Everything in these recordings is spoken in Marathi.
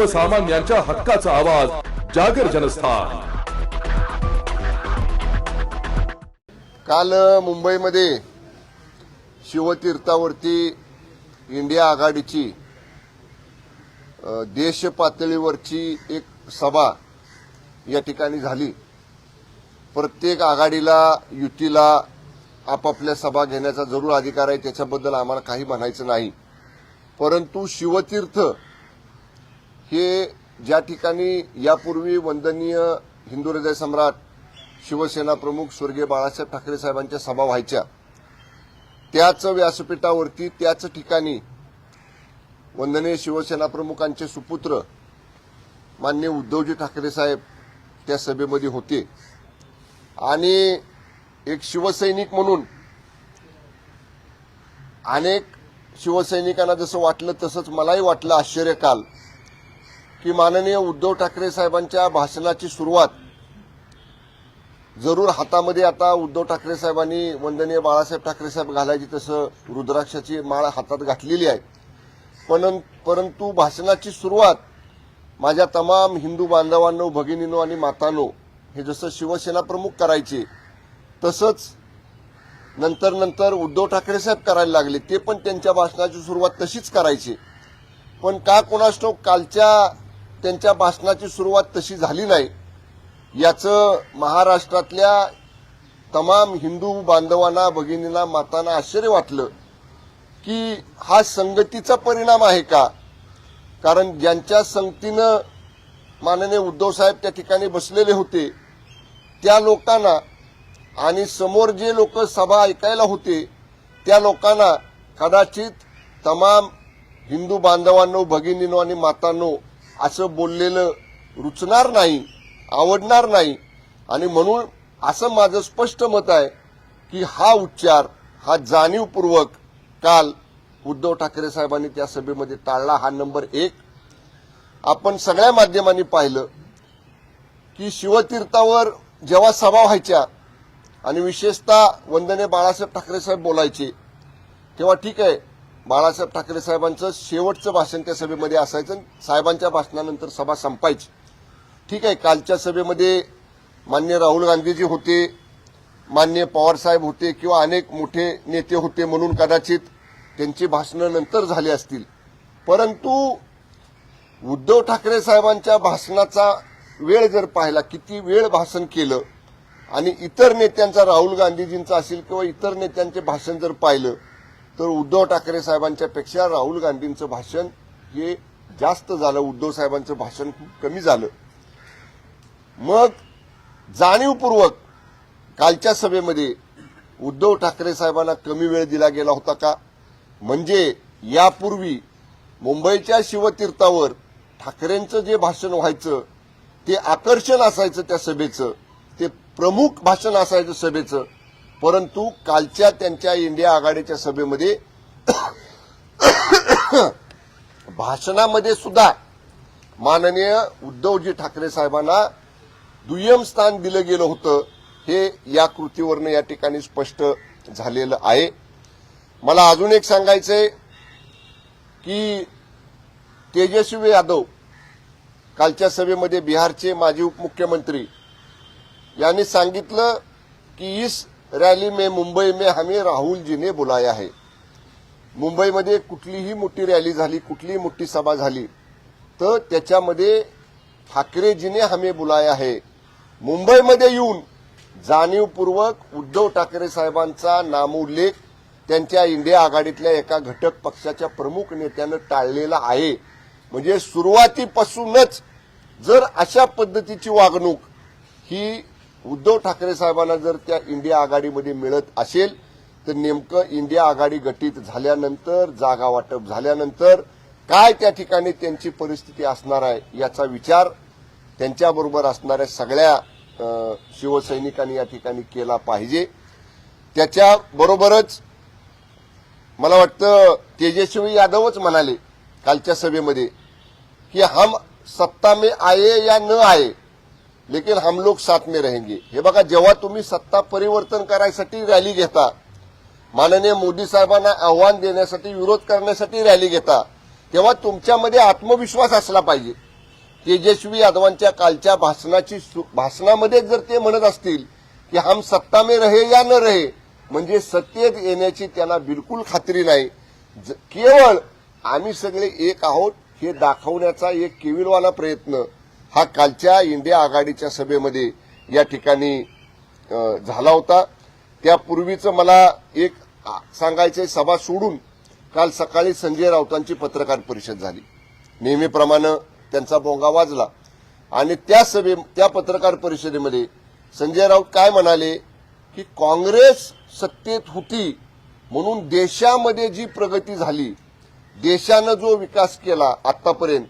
सर्वसामान्यांच्या हक्काचा आवाज जागर जनस्थान. काल मुंबईमध्ये शिवतीर्थावरती इंडिया आघाडीची देश पातळीवरची एक सभा या ठिकाणी झाली. प्रत्येक आघाडीला युतीला आपापल्या सभा घेण्याचा जरूर अधिकार आहे त्याच्याबद्दल आम्हाला काही म्हणायचं नाही. परंतु शिवतीर्थ हे ज्या ठिकाणी यापूर्वी वंदनीय हिंदू हृदय सम्राट शिवसेना प्रमुख स्वर्गीय बाळासाहेब ठाकरे साहेबांच्या सभा व्हायच्या त्याच व्यासपीठावरती त्याच ठिकाणी वंदनीय शिवसेना प्रमुखांचे सुपुत्र मान्य उद्धवजी ठाकरे साहेब त्या सभेमध्ये होते. आणि एक शिवसैनिक म्हणून अनेक शिवसैनिकांना जसं वाटलं तसंच मलाही वाटलं आश्चर्यकाल. की माननीय उद्धव ठाकरे साहेबांच्या भाषणाची सुरुवात जरूर हातामध्ये आता उद्धव ठाकरे साहेबांनी वंदनीय बाळासाहेब ठाकरे साहेब घालायची तसं रुद्राक्षाची माळ हातात घातलेली आहे. पण परंतु भाषणाची सुरुवात माझ्या तमाम हिंदू बांधवांनो भगिनीनो आणि मातानो हे जसं शिवसेना प्रमुख करायचे तसंच नंतर नंतर उद्धव ठाकरे साहेब करायला लागले ते पण त्यांच्या भाषणाची सुरुवात तशीच करायची. पण का कोणास कालच्या त्यांच्या भाषणाची सुरुवात तशी झाली नाही. याचं महाराष्ट्रातल्या तमाम हिंदू बांधवांना भगिनींना मातांना आश्चर्य वाटलं की हा संगतीचा परिणाम आहे का? कारण ज्यांच्या संगतीनं माननीय उद्धव साहेब त्या ठिकाणी बसलेले होते त्या लोकांना आणि समोर जे लोक सभा ऐकायला होते त्या लोकांना कदाचित तमाम हिंदू बांधवांनो भगिनीनो आणि मातांनो असं बोललेलं रुचणार नाही आवडणार नाही. आणि म्हणून असं माझं स्पष्ट मत आहे की हा उच्चार हा जाणीवपूर्वक काल उद्धव ठाकरे साहेबांनी त्या सभेमध्ये टाळला. हा नंबर एक. आपण सगळ्या माध्यमांनी पाहिलं की शिवतीर्थावर जेव्हा सभा व्हायच्या आणि विशेषतः वंदने बाळासाहेब ठाकरे साहेब बोलायचे तेव्हा ठीक आहे बाळासाहेब ठाकरे साहेबांचं शेवटचं भाषण त्या सभेमध्ये असायचं आणि साहेबांच्या भाषणानंतर सभा संपायची. ठीक आहे कालच्या सभेमध्ये मान्य राहुल गांधीजी होते मान्य पवार साहेब होते किंवा अनेक मोठे नेते होते म्हणून कदाचित त्यांची भाषणं नंतर झाली असतील. परंतु उद्धव ठाकरे साहेबांच्या भाषणाचा वेळ जर पाहिला किती वेळ भाषण केलं आणि इतर नेत्यांचा राहुल गांधीजींचा असेल किंवा इतर नेत्यांचे भाषण जर पाहिलं तर उद्धव ठाकरे साहेबांच्या पेक्षा राहुल गांधींचं भाषण हे जास्त झालं उद्धव साहेबांचं भाषण खूप कमी झालं. मग जाणीवपूर्वक कालच्या सभेमध्ये उद्धव ठाकरे साहेबांना कमी वेळ दिला गेला होता का? म्हणजे यापूर्वी मुंबईच्या शिवतीर्थावर ठाकरेंचं जे भाषण व्हायचं ते आकर्षण असायचं त्या सभेचं ते प्रमुख भाषण असायचं सभेचं परंतु कालच्या त्यांच्या इंडिया आघाडीच्या सभेमध्ये भाषणामध्ये सुद्धा माननीय उद्धवजी ठाकरे साहेबांना दुय्यम स्थान दिलं गेलं होतं हे या कृतीवरनं या ठिकाणी स्पष्ट झालेलं आहे. मला अजून एक सांगायचंय की तेजस्वी यादव कालच्या सभेमध्ये बिहारचे माजी उपमुख्यमंत्री यांनी सांगितलं की इस रॅली में मुंबई में हमें राहुल जी ने बुलाया है मुंबईमध्ये कुठलीही मोठी रॅली झाली कुठलीही मोठी सभा झाली तर त्याच्यामध्ये ठाकरेजीने हमें बुलाया है मुंबईमध्ये येऊन जाणीवपूर्वक उद्धव ठाकरे साहेबांचा नामोल्लेख त्यांच्या इंडिया आघाडीतल्या एका घटक पक्षाच्या प्रमुख नेत्यानं टाळलेला आहे. म्हणजे सुरुवातीपासूनच जर अशा पद्धतीची वागणूक ही उद्धव ठाकरे साहेबांना जर त्या इंडिया आघाडीमध्ये मिळत असेल तर नेमकं इंडिया आघाडी गठीत झाल्यानंतर जागा वाटप झाल्यानंतर काय त्या ठिकाणी त्यांची परिस्थिती असणार आहे याचा विचार त्यांच्याबरोबर असणाऱ्या सगळ्या शिवसैनिकांनी या ठिकाणी केला पाहिजे. त्याच्याबरोबरच मला वाटतं तेजस्वी यादवच म्हणाले कालच्या सभेमध्ये की हम सत्ता में आए या न आए लेकिन हम लोग साथ में रहेंगे। हे बघा जेव्हा तुम्ही सत्ता परिवर्तन करायसाठी रॅली घेता माननीय मोदी साहेबांना आव्हान देण्यासाठी विरोध करण्यासाठी रॅली घेता तेव्हा तुमच्यामध्ये आत्मविश्वास असला पाहिजे. तेजस्वी यादवांच्या कालच्या भाषणाची सु- भाषणामध्ये जर ते म्हणत असतील की हम सत्ता में रहे या न रहे म्हणजे सत्तेत येण्याची त्यांना बिलकुल खात्री नाही. ज- केवळ आम्ही सगळे एक आहोत हे दाखवण्याचा एक केविलवाला प्रयत्न. हा कालच्या इंडिया आघाडीच्या सभेमध्ये या ठिकाणी झाला होता. त्यापूर्वीचं मला एक सांगायचं सभा सोडून काल सकाळी संजय राऊतांची पत्रकार परिषद झाली. नेहमीप्रमाणे त्यांचा बोंगा वाजला. आणि त्या सभे त्या पत्रकार परिषदेमध्ये संजय राऊत काय म्हणाले की काँग्रेस सत्तेत होती म्हणून देशामध्ये जी प्रगती झाली देशानं जो विकास केला आतापर्यंत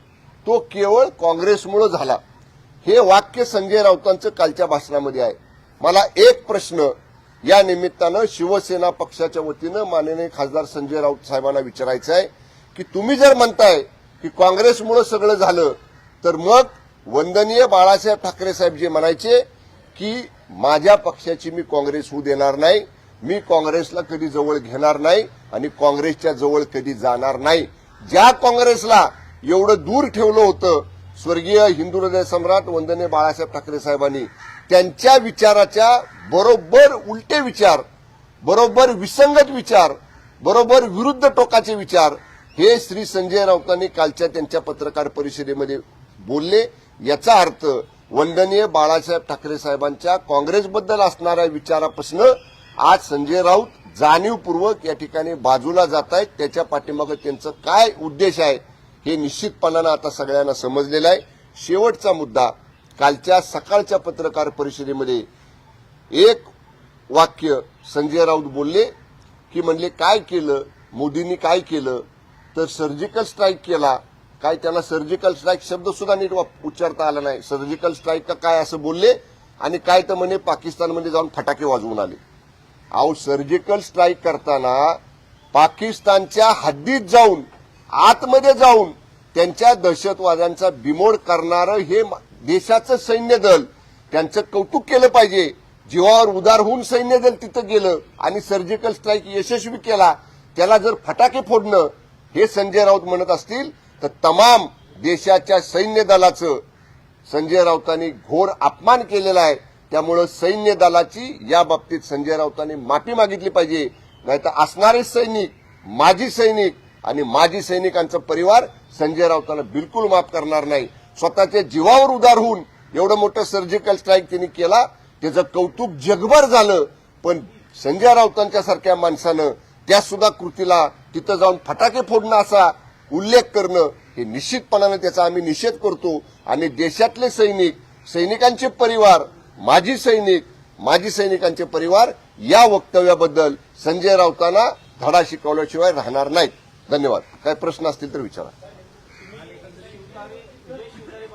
तो केवळ काँग्रेसमुळे झाला. हे वाक्य संजय राऊतांचं कालच्या भाषणामध्ये आहे. मला एक प्रश्न या निमित्तानं शिवसेना पक्षाच्या वतीनं माननीय खासदार संजय राऊत साहेबांना विचारायचं आहे की तुम्ही जर म्हणताय की काँग्रेसमुळे सगळं झालं तर मग वंदनीय बाळासाहेब ठाकरे साहेब जे म्हणायचे की माझ्या पक्षाची मी काँग्रेस होऊ देणार नाही मी काँग्रेसला कधी जवळ घेणार नाही आणि काँग्रेसच्या जवळ कधी जाणार नाही. ज्या काँग्रेसला एवढं दूर ठेवलं होतं स्वर्गीय हिंदू हृदय सम्राट वंदने बाळासाहेब ठाकरे साहेबांनी. त्यांच्या विचाराच्या बरोबर उलटे विचार बरोबर विसंगत विचार बरोबर विरुद्ध टोकाचे विचार हे श्री संजय राऊतांनी कालच्या त्यांच्या पत्रकार परिषदेमध्ये बोलले. याचा अर्थ वंदनीय बाळासाहेब ठाकरे साहेबांच्या काँग्रेसबद्दल असणाऱ्या विचारापासून आज संजय राऊत जाणीवपूर्वक या ठिकाणी बाजूला जात आहेत. त्याच्या पाठीमागे त्यांचं काय उद्देश आहे? हे निश्चितपणानं आता सगळ्यांना समजलेलं आहे. शेवटचा मुद्दा कालच्या सकाळच्या पत्रकार परिषदेमध्ये एक वाक्य संजय राऊत बोलले की म्हणले काय केलं? मोदींनी काय केलं? तर सर्जिकल स्ट्राईक केला. काय त्याला सर्जिकल स्ट्राईक शब्द सुद्धा नीट उच्चारता आला नाही. सर्जिकल स्ट्राईक का काय? असं बोलले आणि काय तर म्हणे पाकिस्तानमध्ये जाऊन फटाके वाजवून आले. अहो सर्जिकल स्ट्राईक करताना पाकिस्तानच्या हद्दीत जाऊन आतमध्ये जाऊन त्यांच्या दहशतवाद्यांचा बिमोड करणारं हे देशाचं सैन्य दल त्यांचं कौतुक केलं पाहिजे. जीवावर उदार होऊन सैन्य दल तिथं गेलं आणि सर्जिकल स्ट्राईक यशस्वी केला त्याला जर फटाके फोडणं हे संजय राऊत म्हणत असतील तर तमाम देशाच्या सैन्य दलाचं संजय राऊतांनी घोर अपमान केलेला आहे. त्यामुळं सैन्य दलाची या बाबतीत संजय राऊतांनी माफी मागितली पाहिजे. नाहीतर असणारे सैनिक माजी सैनिक आणि माजी सैनिकांचा परिवार संजय राऊतांना बिलकुल माफ करणार नाही. स्वतःच्या जीवावर उदार होऊन एवढं मोठं सर्जिकल स्ट्राईक त्यांनी केला त्याचं कौतुक जगभर झालं. पण संजय राऊतांच्या सारख्या माणसानं त्या सुद्धा कृतीला तिथं जाऊन फटाके फोडणं असा उल्लेख करणं हे निश्चितपणाने त्याचा आम्ही निषेध करतो. आणि देशातले सैनिक सैनिकांचे परिवार माजी सैनिक माजी सैनिकांचे परिवार या वक्तव्याबद्दल संजय राऊतांना धडा शिकवल्याशिवाय राहणार नाहीत. धन्यवाद. काय प्रश्न असतील तर विचारा.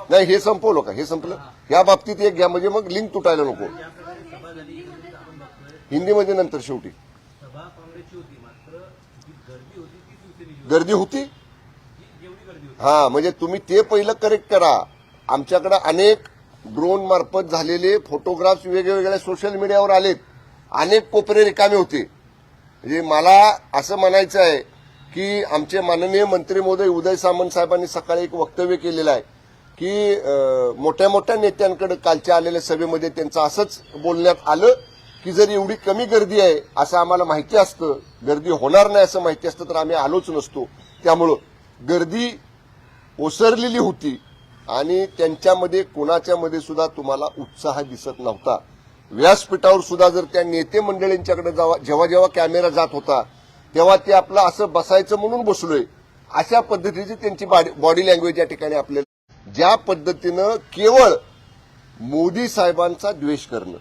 नाही हे संपवलं का हे संपलं. या बाबतीत एक घ्या म्हणजे मग लिंक तुटायला नको. हिंदीमध्ये नंतर शेवटी. गर्दी होती? गर्दी होती हा म्हणजे तुम्ही ते पहिलं करेक्ट करा. आमच्याकडे अनेक ड्रोन मार्फत झालेले फोटोग्राफ्स वेगवेगळ्या सोशल मीडियावर आलेत. अनेक कोपरे रिकामे होते. म्हणजे मला असं म्हणायचं आहे की आमचे माननीय मंत्री महोदय उदय सामंत साहेबांनी सकाळी एक वक्तव्य केलेलं आहे की मोठ्या मोठ्या नेत्यांकडे कालच्या आलेल्या सभेमध्ये त्यांचं असंच बोलण्यात आलं की जर एवढी कमी गर्दी आहे असं आम्हाला माहिती असतं गर्दी होणार नाही असं माहिती असतं तर आम्ही आलोच नसतो. त्यामुळं गर्दी ओसरलेली होती आणि त्यांच्यामध्ये कोणाच्या मध्ये सुद्धा तुम्हाला उत्साह दिसत नव्हता. व्यासपीठावर सुद्धा जर त्या नेते मंडळींच्याकडे जावा- जेव्हा जेव्हा कॅमेरा जात होता तेव्हा ते आपलं असं बसायचं म्हणून बसलोय. अशा पद्धतीची त्यांची बॉडी लँग्वेज या ठिकाणी आपल्याला ज्या पद्धतीनं केवळ मोदी साहेबांचा द्वेष करणं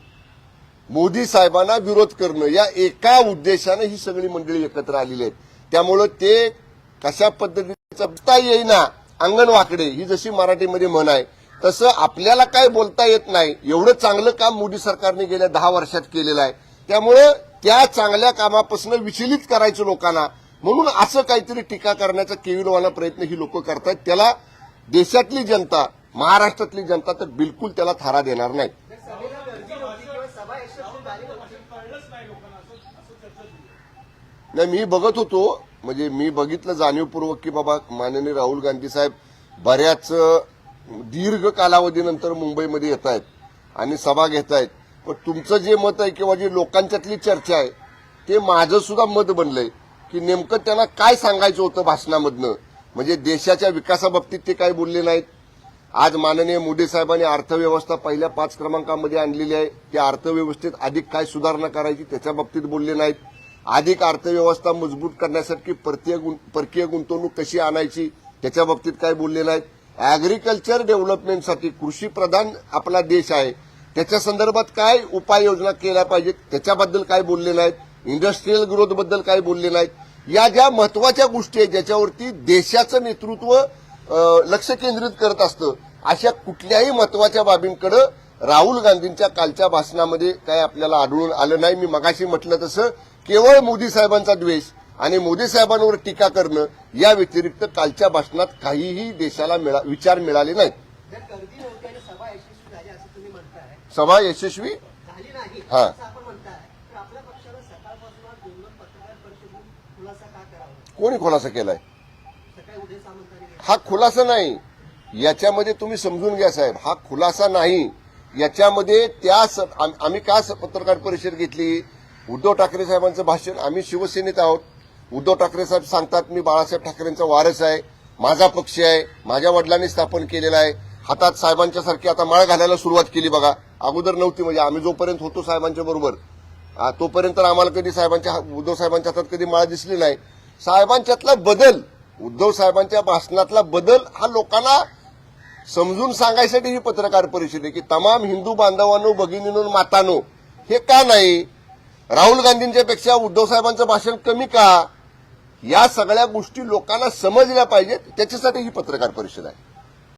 मोदी साहेबांना विरोध करणं या एका उद्देशानं ही सगळी मंडळी एकत्र आलेली आहेत. त्यामुळं ते कशा पद्धतीचं बघता येईना अंगण वाकडे ही जशी मराठीमध्ये म्हण आहे तसं आपल्याला काय बोलता येत नाही एवढं चांगलं काम मोदी सरकारने गेल्या दहा वर्षात केलेलं आहे. त्यामुळं त्या चांगल्या कामापासून विचलित करायचं लोकांना. म्हणून असं काहीतरी टीका करण्याचा केविलवाला प्रयत्न ही लोक करतायत. त्याला देशातली जनता महाराष्ट्रातली जनता तर बिलकुल त्याला थारा देणार नाही. नाही मी बघत होतो. म्हणजे मी बघितलं जाणीवपूर्वक की बाबा माननीय राहुल गांधी साहेब बऱ्याच दीर्घ कालावधीनंतर मुंबईमध्ये येत आहेत आणि सभा घेत आहेत पण तुमचं जे मत आहे किंवा जी लोकांच्यातली चर्चा आहे ते माझं सुद्धा मत बनलंय की नेमकं त्यांना काय सांगायचं होतं भाषणामधनं? म्हणजे देशाच्या विकासाबाबतीत ते काय बोलले नाहीत. आज माननीय मोदी साहेबांनी अर्थव्यवस्था पहिल्या पाच क्रमांकामध्ये आणलेली आहे. त्या अर्थव्यवस्थेत अधिक काय सुधारणा करायची त्याच्या बाबतीत बोलले नाहीत. अधिक अर्थव्यवस्था मजबूत करण्यासाठी परकीय गुं- परकीय गुंतवणूक कशी आणायची त्याच्या बाबतीत काय बोलले नाहीत. अॅग्रिकल्चर डेव्हलपमेंटसाठी कृषी प्रधान आपला देश आहे. त्याच्या संदर्भात काय उपाययोजना केल्या पाहिजेत? त्याच्याबद्दल काय बोलले नाहीत? इंडस्ट्रीयल ग्रोथबद्दल काय बोलले नाहीत? या ज्या महत्त्वाच्या गोष्टी आहेत ज्याच्यावरती देशाचं नेतृत्व लक्ष केंद्रित करत असतं अशा कुठल्याही महत्त्वाच्या बाबींकडे राहुल गांधींच्या कालच्या भाषणामध्ये काय आपल्याला आढळून आलं नाही. मी मगाशी म्हटलं तसं केवळ मोदी साहेबांचा द्वेष आणि मोदी साहेबांवर टीका करणं या व्यतिरिक्त कालच्या भाषणात काहीही देशाला मिळा- विचार मिळाले नाहीत. खुलासा का करावा? कोणी खुलासा केलाय? हा खुलासा नाही. याच्यामध्ये तुम्ही समजून घ्या साहेब. हा खुलासा नाही. याच्यामध्ये त्या आम्ही का पत्रकार परिषद घेतली? उद्धव ठाकरे साहेबांचं भाषण. आम्ही शिवसेनेत आहोत. उद्धव ठाकरे साहेब सांगतात मी बाळासाहेब ठाकरेंचा वारस आहे. माझा पक्ष आहे. माझ्या वडिलांनी स्थापन केलेला आहे. हातात साहेबांच्या सारखी आता माळ घालायला सुरुवात केली बघा. अगोदर नव्हती म्हणजे आम्ही जोपर्यंत होतो साहेबांच्या बरोबर. तोपर्यंत आम्हाला कधी साहेबांच्या हा- उद्धव साहेबांच्या हातात कधी माळ दिसली नाही. साहेबांच्यातला बदल उद्धव साहेबांच्या भाषणातला बदल हा लोकांना समजून सांगायसाठी ही पत्रकार परिषद आहे की तमाम हिंदू बांधवांनो भगिनीनो मातानो हे का नाही? राहुल गांधींच्या पेक्षा उद्धव साहेबांचं भाषण कमी का? या सगळ्या गोष्टी लोकांना समजल्या पाहिजेत त्याच्यासाठी ही पत्रकार परिषद आहे.